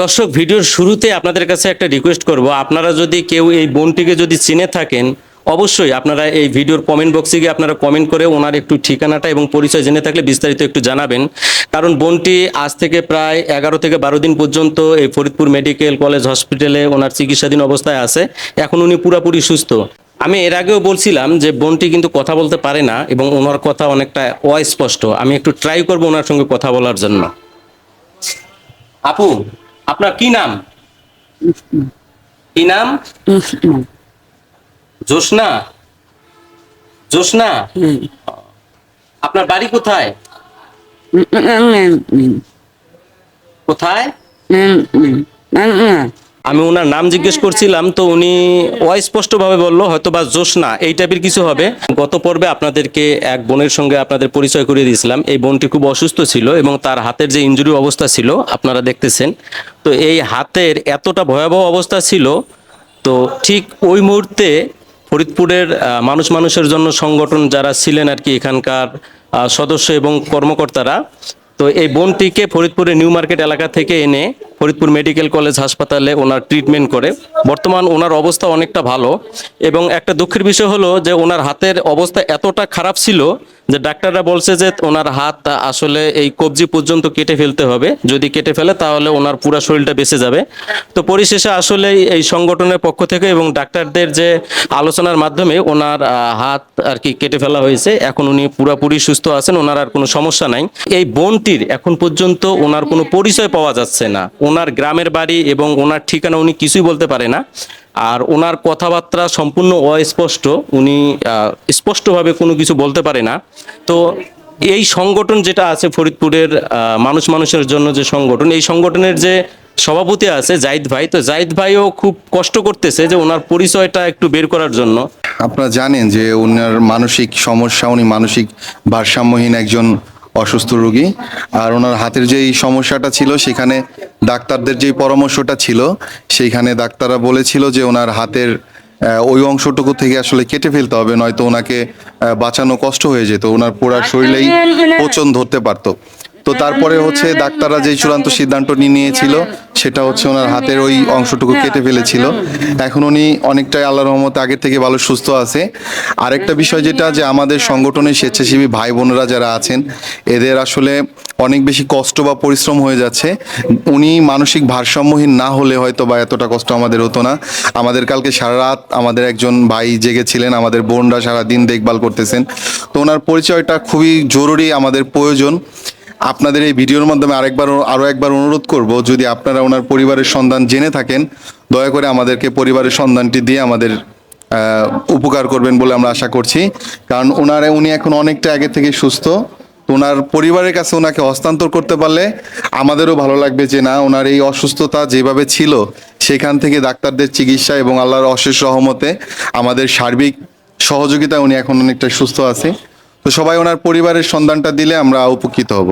দর্শক, ভিডিওর শুরুতে আপনাদের কাছে একটা রিকোয়েস্ট করব। আপনারা যদি কেউ এই বোনটিকে যদি চিনে থাকেন, অবশ্যই আপনারা এই ভিডিওর কমেন্ট বক্সে গিয়ে আপনারা কমেন্ট করে ওনার একটু ঠিকানাটা এবং পরিচয় জেনে থাকলে বিস্তারিত একটু জানাবেন। কারণ বোনটি আজ থেকে প্রায় এগারো থেকে বারো দিন পর্যন্ত এই ফরিদপুর মেডিকেল কলেজ হসপিটালে ওনার চিকিৎসাধীন অবস্থায় আছে। এখন উনি পুরোপুরি সুস্থ। আমি এর আগেও বলছিলাম যে বোনটি কিন্তু কথা বলতে পারে না এবং ওনার কথা অনেকটা অস্পষ্ট। আমি একটু ট্রাই করব ওনার সঙ্গে কথা বলার জন্য। আপু আপনার কি নাম কি নাম জোসনা জোসনা আপনার বাড়ি কোথায় কোথায় আমি ওনার নাম জিজ্ঞেস করছিলাম তো উনি অস্পষ্টভাবে বলল হয়তো বা জোসনা এই টাইপের কিছু হবে। গত পর্বে আপনাদেরকে এক বোনের সঙ্গে আপনাদের পরিচয় করিয়ে দিয়েছিলাম। এই বোনটি খুব অসুস্থ ছিল এবং তার হাতের যে ইনজুরি অবস্থা ছিল আপনারা দেখতেছেন। তো এই হাতের এতটা ভয়াবহ অবস্থা ছিল তো ঠিক ওই মুহূর্তে ফরিদপুরের মানুষ মানুষের জন্য সংগঠন যারা ছিলেন আর কি এখানকার সদস্য এবং কর্মকর্তারা তো এই বোনটিকে ফরিদপুরের নিউ মার্কেট এলাকা থেকে এনে ফরিদপুর মেডিকেল কলেজ হাসপাতালে ওনার ট্রিটমেন্ট করে। বর্তমান ওনার অবস্থা অনেকটা ভালো এবং একটা দুঃখের বিষয় হলো যে ওনার হাতের অবস্থা এতটা খারাপ ছিল যে ডাক্তাররা বলছে যে ওনার হাত আসলে এই কবজি পর্যন্ত কেটে ফেলতে হবে। যদি কেটে ফেলে তাহলে ওনার পুরো শরীরটা বেঁচে যাবে। তো পরিশেষে আসলে এই সংগঠনের পক্ষ থেকে এবং ডাক্তারদের যে আলোচনার মাধ্যমে ওনার হাত আর কি কেটে ফেলা হয়েছে, এখন উনি পুরোপুরি সুস্থ আছেন, ওনার আর কোনো সমস্যা নাই। এই বোনটির এখন পর্যন্ত ওনার কোনো পরিচয় পাওয়া যাচ্ছে না। ওনার গ্রামের বাড়ি এবং ওনার ঠিকানা উনি কিছুই বলতে পারে না। আর ওনার কথাবার্তা সম্পূর্ণ অস্পষ্ট। উনি স্পষ্টভাবে কোনো কিছু বলতে পারে না। তো এই সংগঠন যেটা আছে ফরিদপুরের মানুষ মানুষের জন্য যে সংগঠন, এই সংগঠনের যে সভাপতি আছে জাহিদ ভাই, তো জাহিদ ভাইও খুব কষ্ট করতেছে যে ওনার পরিচয়টা একটু বের করার জন্য। আপনারা জানেন যে ওনার মানসিক সমস্যা, উনি মানসিক ভারসাম্যহীন একজন অসুস্থ রোগী। আর ওনার হাতের যেই সমস্যাটা ছিল সেখানে ডাক্তারদের যেই পরামর্শটা ছিল সেইখানে ডাক্তাররা বলেছিল যে ওনার হাতের ওই অংশটুকু থেকে আসলে কেটে ফেলতে হবে নয়তো ওনাকে বাঁচানো কষ্ট হয়ে যেত। ওনার পোড়ার শরীরেই পচন ধরতে পারতো। তো তারপরে হচ্ছে ডাক্তাররা যে চূড়ান্ত সিদ্ধান্ত নিয়ে নিয়েছিল সেটা হচ্ছে ওনার হাতের ওই অংশটুকু কেটে ফেলেছিল। এখন উনি অনেকটাই আল্লাহ রহমত আগের থেকে ভালো সুস্থ আছে। আরেকটা বিষয় যেটা যে আমাদের সংগঠনের স্বেচ্ছাসেবী ভাই বোনেরা যারা আছেন এদের আসলে অনেক বেশি কষ্ট বা পরিশ্রম হয়ে যাচ্ছে। উনি মানসিক ভারসাম্যহীন না হলে হয়তো বা এতটা কষ্ট আমাদের হতো না। আমাদের কালকে সারা রাত আমাদের একজন ভাই জেগেছিলেন আমাদের বোনরা সারা দিন দেখভাল করতেছেন। তো ওনার পরিচয়টা খুবই জরুরি আমাদের প্রয়োজন। আপনাদের এই ভিডিওর মাধ্যমে আরেকবার আরও একবার অনুরোধ করব, যদি আপনারা ওনার পরিবারের সন্ধান জেনে থাকেন, দয়া করে আমাদেরকে পরিবারের সন্ধানটি দিয়ে আমাদের উপকার করবেন বলে আমরা আশা করছি। কারণ ওনার উনি এখন অনেকটা আগে থেকে সুস্থ। ওনার পরিবারের কাছে ওনাকে হস্তান্তর করতে পারলে আমাদেরও ভালো লাগবে যে না, ওনার এই অসুস্থতা যেভাবে ছিল, সেখান থেকে ডাক্তারদের চিকিৎসা এবং আল্লাহর অশেষ সহমতে আমাদের সার্বিক সহযোগিতা উনি এখন অনেকটা সুস্থ আছে। তো সবাই ওনার পরিবারের সন্ধানটা দিলে আমরা উপকৃত হব।